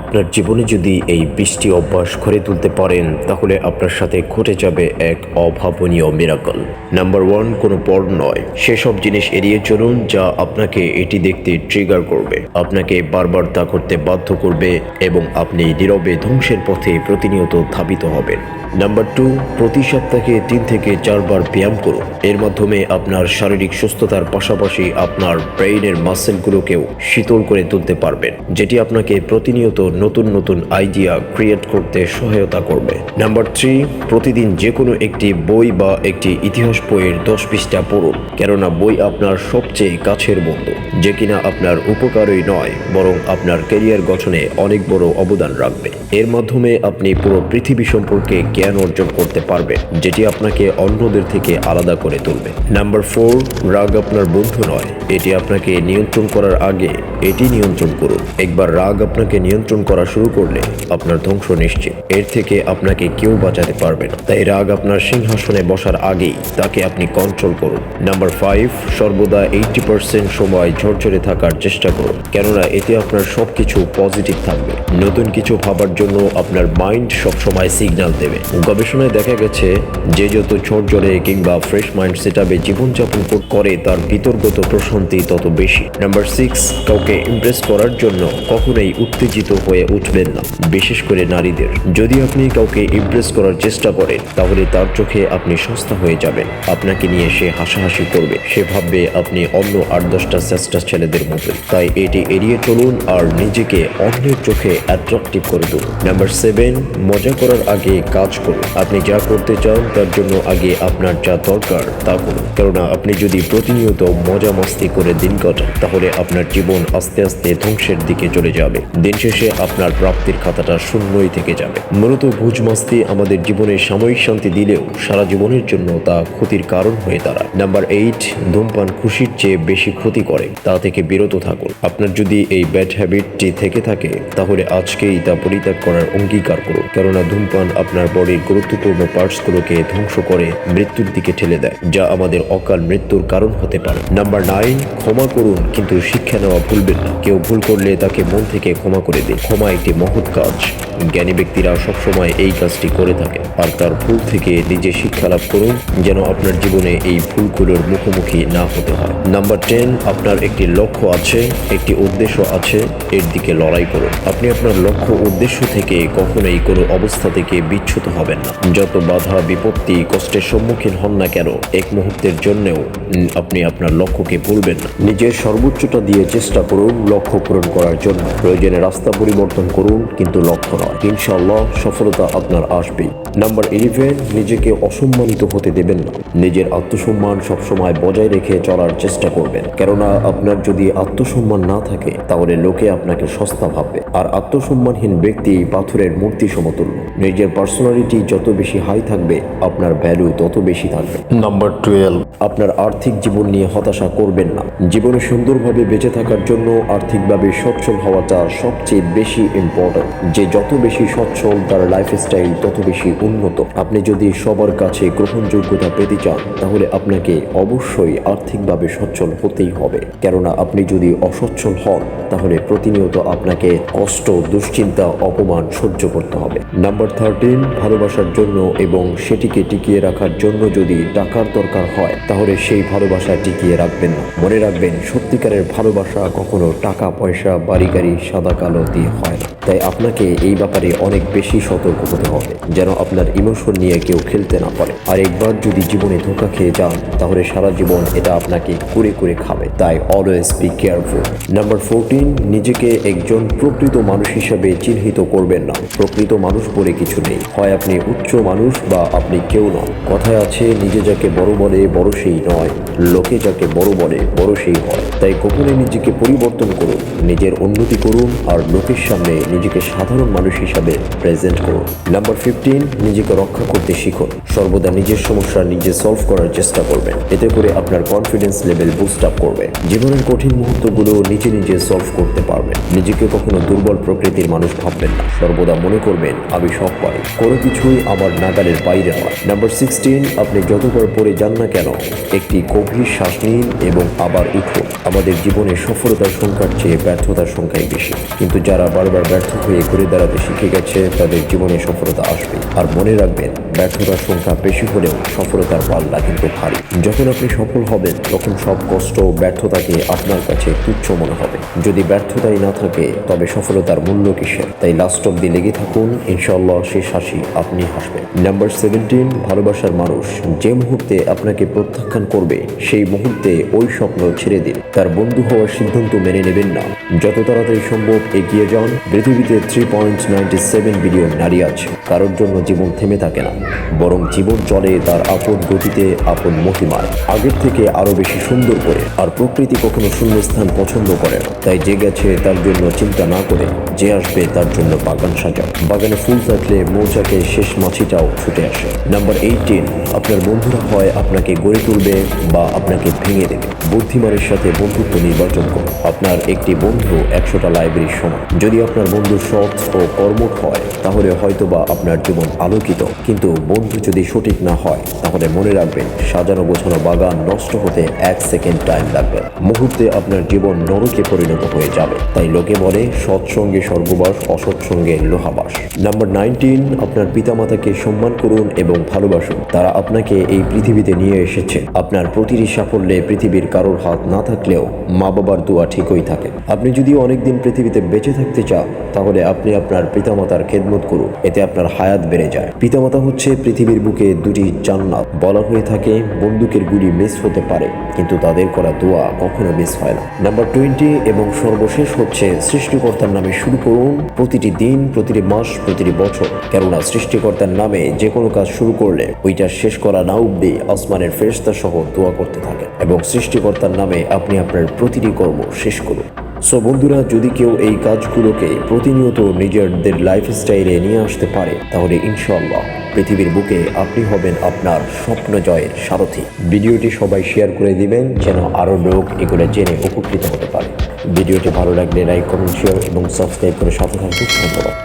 আপনার জীবনে যদি এই বৃষ্টি অভ্যাস করে তুলতে পারেন, তাহলে আপনার সাথে ঘটে যাবে এক অভাবনীয় মিরাকল নাম্বার ওয়ান কোনো পর্ন নয়। সেসব জিনিস এড়িয়ে চলুন যা আপনাকে এটি দেখতে ট্রিগার করবে। আপনাকে বারবার তা করতে বাধ্য করবে এবং আপনি নীরবে ধ্বংসের পথে প্রতিনিয়ত ধাবিত হবেন। নাম্বার টু প্রতি সপ্তাহে তিন থেকে চারবার ব্যায়াম করুন। এর মাধ্যমে আপনার শারীরিক সুস্থতার পাশাপাশি আপনার ব্রেইনের মাসেলগুলোকেও শীতল করে তুলতে পারবেন, যেটি আপনাকে প্রতিনিয়ত নতুন নতুন আইডিয়া ক্রিয়েট করতে সহায়তা করবে। নাম্বার থ্রি প্রতিদিন যে কোনো একটি বই বা একটি ইতিহাস বইয়ের দশ পৃষ্ঠা পড়ুন, কেননা বই আপনার সবচেয়ে কাছের বন্ধু, যে কিনা আপনার উপকারই নয়, বরং আপনার ক্যারিয়ার গঠনে অনেক বড় অবদান রাখবে। এর মাধ্যমে আপনি পুরো পৃথিবী সম্পর্কে জ্ঞান অর্জন করতে পারবেন, যেটি আপনাকে অন্যদের থেকে আলাদা করে তুলবে। নাম্বার ফোর রাগ আপনার বন্ধু নয়, এটি আপনাকে নিয়ন্ত্রণ করার আগে এটি নিয়ন্ত্রণ করুন। একবার রাগ আপনাকে নিয়ন্ত্রণ করা শুরু করলে আপনার ধ্বংস নিশ্চিত। এর থেকে আপনাকে কেউ বাঁচাতে পারবে না। তাই রাগ আপনার সিংহাসনে বসার আগেই তাকে আপনি কন্ট্রোল করুন। নাম্বার ফাইভ সর্বদা এইটি পার্সেন্ট সময় ঝরঝরে থাকার চেষ্টা করুন। কেননা এতে আপনার সব কিছু পজিটিভ থাকবে। নতুন কিছু ভাবার জন্য আপনার মাইন্ড সবসময় সিগন্যাল দেবে। গবেষণায় দেখা গেছে যে যত ঝরঝরে কিংবা ফ্রেশ মাইন্ড সেটাবে জীবনযাপন কর- তার ভিতরগত প্রশান্তি তত বেশি। নাম্বার সিক্স কাউকে ইমপ্রেস করার জন্য কখনোই উত্তেজিত হয়ে উঠবেন না, বিশেষ করে নারীদের। যদি আপনি কাউকে ইমপ্রেস করার চেষ্টা করেন, তাহলে তার চোখে আপনি সস্তা হয়ে যাবেন। আপনাকে নিয়ে সে হাসাহাসি করবে। সে ভাববে আপনি অন্য আট দশটা চেষ্টা ছেলেদের মতো। তাই এটি এড়িয়ে চলুন আর নিজেকে অন্যের চোখে অ্যাট্রাকটিভ করে তুলুন। নাম্বার সেভেন মজা করার আগে কাজ করুন। আপনি যা করতে চান, তার জন্য আগে আপনার যা দরকার তা করুন। কেননা আপনি যদি প্রতিনিয়ত মজা মস্তি করে দিন কাটান, তাহলে আপনার জীবন আস্তে আস্তে ধ্বংসের দিকে চলে যাবে। দিন শেষে আপনার প্রাপ্তির খাতাটা শূন্যই থেকে যাবে। মূলত ভুজ মাস্তি আমাদের জীবনে সাময়িক শান্তি দিলেও সারা জীবনের জন্য তা ক্ষতির কারণ হয়ে দাঁড়ায়। নাম্বার এইট, ধূমপান খুশির চেয়ে বেশি ক্ষতি করে। তা থেকে বিরত থাকুন। আপনার যদি এই ব্যাড হ্যাবিটটি থেকে থাকে, তাহলে আজকেই তা পরিত্যাগ করার অঙ্গীকার করুন। কেননা ধূমপান আপনার বডির গুরুত্বপূর্ণ পার্টসগুলোকে ধ্বংস করে মৃত্যুর দিকে ঠেলে দেয়, যা আমাদের অকাল মৃত্যুর কারণ হতে পারে। নাম্বার নাইন, ক্ষমা করুন, কিন্তু শিক্ষা নেওয়া ভুলবেন না। কেউ ভুল করলে তাকে মন থেকে ক্ষমা করে দিন। ক্ষমা একটি মহৎ কাজ। জ্ঞানী ব্যক্তিরা সবসময় এই কাজটি করে থাকে। আর তার ভুল থেকে নিজে শিক্ষা লাভ করুন, যেন আপনার জীবনে এই ভুলগুলোর মুখোমুখি না হতে হয়। নাম্বার টেন, আপনার একটি লক্ষ্য আছে, একটি উদ্দেশ্য আছে, এর দিকে লড়াই করুন। আপনি আপনার লক্ষ্য উদ্দেশ্য থেকে কখনোই কোনো অবস্থা থেকে বিচ্যুত হবেন না। যত বাধা, বিপত্তি, কষ্টের সম্মুখীন হন না কেন, এক মুহূর্তের জন্যও আপনি আপনার লক্ষ্যকে ভুলবেন না। নিজের সর্বোচ্চটা দিয়ে চেষ্টা করুন লক্ষ্য পূরণ করার জন্য। প্রয়োজনে রাস্তা পরিবর্তন করুন, কিন্তু লক্ষ্য নয় ইনশাল্লাহ সফলতা আপনার আসবেই। নাম্বার ইলেভেন নিজেকে অসম্মানিত হতে দেবেন না। নিজের আত্মসম্মান সবসময় বজায় রেখে চলার চেষ্টা করবেন। কেননা আপনার যদি আত্মসম্মান না থাকে তাহলে লোকে আপনাকে সস্তা ভাববে। আর আত্মসম্মানহীন ব্যক্তি পাথরের মূর্তি সমতুল্য। নিজের পার্সোনালিটি যত বেশি হাই থাকবে আপনার ভ্যালু তত বেশি থাকবে। নাম্বার টুয়েলভ আপনার আর্থিক জীবন নিয়ে হতাশা করবেন না। জীবনে সুন্দরভাবে বেঁচে থাকার জন্য আর্থিকভাবে সচ্ছল হওয়াটা সবচেয়ে বেশি ইম্পর্ট্যান্ট যে যত বেশি সচ্ছল তার লাইফস্টাইল তত বেশি উন্নত। আপনি যদি সবার কাছে গ্রহণযোগ্যতা পেতে চান, তাহলে আপনাকে অবশ্যই আর্থিকভাবে সচ্ছল হতেই হবে। কেননা আপনি যদি অসচ্ছল হন, তাহলে প্রতিনিয়ত আপনাকে কষ্ট, দুশ্চিন্তা, অপমান সহ্য করতে হবে। নাম্বার থার্টিন ভালোবাসার জন্য এবং সেটিকে টিকিয়ে রাখার জন্য যদি টাকার দরকার হয়, তাহলে সেই ভালোবাসা টিকিয়ে রাখবেন না। মনে রাখবেন, সত্যিকারের ভালোবাসা কখনো টাকা, পয়সা বাড়ি গাড়ি সাদা কালো দিয়ে হয় না। তাই আপনাকে এই ব্যাপারে অনেক বেশি সতর্ক হতে হবে, যেন আপনার ইমোশন নিয়ে কেউ খেলতে না পারে। আর একবার যদি জীবনে ধোকা খেয়ে যান, তাহলে সারা জীবন এটা আপনাকে কুরে কুরে খাবে। তাই always be careful number fourteen নিজেকে একজন প্রকৃত মানুষ হিসাবে চিহ্নিত করবেন না। প্রকৃত মানুষ বলে কিছু নেই। হয় আপনি উচ্চ মানুষ বা আপনি কেউ নন। কথায় আছে, নিজে যাকে বড় বলে, বড় সেই নয়। লোকে যাকে বড় বলে, বড় সেই হয়। তাই গোপনে নিজেকে পরিবর্তন করুন। নিজের উন্নতি করুন আর লোকের সামনে নিজেকে সাধারণ মানুষ হিসাবে প্রেজেন্ট করুন। নাম্বার ফিফটিন নিজেকে রক্ষা করতে শিখুন। সর্বদা নিজের সমস্যা নিজে সলভ করার চেষ্টা করবেন। এতে করে আপনার কনফিডেন্স লেভেল বুস্ট আপ করবে। জীবনের কঠিন মুহূর্তগুলো নিজে নিজে সলভ করতে পারবেন। নিজেকে কখনো দুর্বল প্রকৃতির মানুষ ভাববেন না। সর্বদা মনে করবেন, আমি সব পারি। কোনো কিছুই আমার নাগালের বাইরে নয়। নাম্বার সিক্সটিন আপনি যতবার পড়ে যান না কেন, একটি গভীর শ্বাস নিন এবং আবার উঠুন। আমাদের জীবনে সফলতার সংখ্যার চেয়ে ব্যর্থতার সংখ্যাই বেশি। কিন্তু যারা বারবার ব্যর্থ হয়ে ঘুরে দাঁড়াতে শিখে গেছে তাদের জীবনে সফলতা আসবে। আর মনে রাখবেন ব্যর্থতার সংখ্যা বেশি হলেও সফলতার পাল্লা কিন্তু ভারী। যখন আপনি সফল হবেন, তখন সব কষ্ট ও ব্যর্থতাকে আপনার কাছে তুচ্ছ মনে হবে। যদি ব্যর্থতাই না থাকে, তবে সফলতার মূল্য কিসের? তাই লাস্ট অব্দি লেগে থাকুন ইনশাল্লাহ শেষ হাসি আপনি হাসবেন। নাম্বার সেভেন্টিন ভালোবাসার মানুষ। যে মুহূর্তে আপনাকে প্রত্যাখ্যান করবে, সেই মুহূর্তে ওই স্বপ্ন ছেড়ে দিন। তার বন্ধু হওয়ার সিদ্ধান্ত মেনে নেবেন না। যত তাড়াতাড়ি সম্ভব এগিয়ে যান। পৃথিবীতে three point ninety seven billion নারী আছে। কারোর জন্য জীবন থেমে থাকে না, বরং জীবন চলে তার আপন গতিতে, আপন মহিমায়, আগের থেকে আরও বেশি সুন্দর করে, আর প্রকৃতি কখনো শূন্যস্থান পছন্দ করে না। তাই যে গেছে তার জন্য চিন্তা না করে, যে আসবে তার জন্য বাগান সাজাও। বাগানে ফুল থাকলে মৌচাকে শেষ মাছিটাও ছুটে আসে। নাম্বার এইটিন আপনার বন্ধুরা হয় আপনাকে গড়ে তুলবে বা আপনাকে ভেঙে দেবে। বুদ্ধিমানের সাথে বন্ধুত্ব নির্বাচন করুন। আপনার একটি বন্ধু একশোটা লাইব্রেরির সমান। যদি আপনার বন্ধু সৎ ও কর্মঠ হয়, তাহলে হয়তোবা আপনার জীবন আলোকিত। কিন্তু বন্ধু যদি সঠিক না হয়, তাহলে মনে রাখবেন, সাজানো গোছানো বাগান নষ্ট হতে এক সেকেন্ড টাইম লাগবে। মুহূর্তে আপনার জীবন নরকে পরিণত হয়ে যাবে। তাই লোকে বলে, সৎসঙ্গে স্বর্গবাস, অসৎসঙ্গে লোহাবাস। নাম্বার নাইনটিন আপনার পিতামাতাকে সম্মান করুন এবং ভালোবাসুন। তারা আপনাকে এই পৃথিবীতে নিয়ে এসেছে। আপনার প্রতিটি সাফল্যে পৃথিবীর কারোর হাত না থাকলেও মা বাবার দোয়া ঠিকই থাকে। আপনি যদি অনেকদিন পৃথিবীতে বেঁচে থাকতে চান, তাহলে আপনি আপনার পিতামাতার খেদমত করুন। এতে আপনার হায়াত বেড়ে যায়। পিতামাতা হচ্ছে পৃথিবীর বুকে দুটি জান্নাত। বলা হয়ে থাকে, বন্দুকের গুলি মিস হতে পারে, কিন্তু তাদের করা দোয়া কখনো মিস হয় না। নাম্বার টোয়েন্টি এবং সর্বশেষ হচ্ছে, সৃষ্টিকর্তার নামে শুরু করুন প্রতিটি দিন, প্রতিটি মাস, প্রতিটি বছর। কেননা সৃষ্টিকর্তার নামে যে কোনো কাজ শুরু করলে ওইটা শেষ করা না অব্দি আসমানের ফেরেশতা সহ দোয়া করতে থাকে এবং সৃষ্টিকর্তার নামে আপনি আপনার প্রতিটি কর্ম শেষ করুন। সো বন্ধুরা, যদি কেউ এই কাজগুলোকে প্রতিনিয়ত নিজেদের লাইফস্টাইলে নিয়ে আসতে পারে, তাহলে ইনশাল্লাহ পৃথিবীর বুকে আপনি হবেন আপনার স্বপ্ন জয়ের সারথি। ভিডিওটি সবাই শেয়ার করে দিবেন যেন আরও লোক এগুলো জেনে উপকৃত হতে পারে। ভিডিওটি ভালো লাগলে লাইক করুন শেয়ার এবং সাবস্ক্রাইব করে সাথে থাকুন। ধন্যবাদ।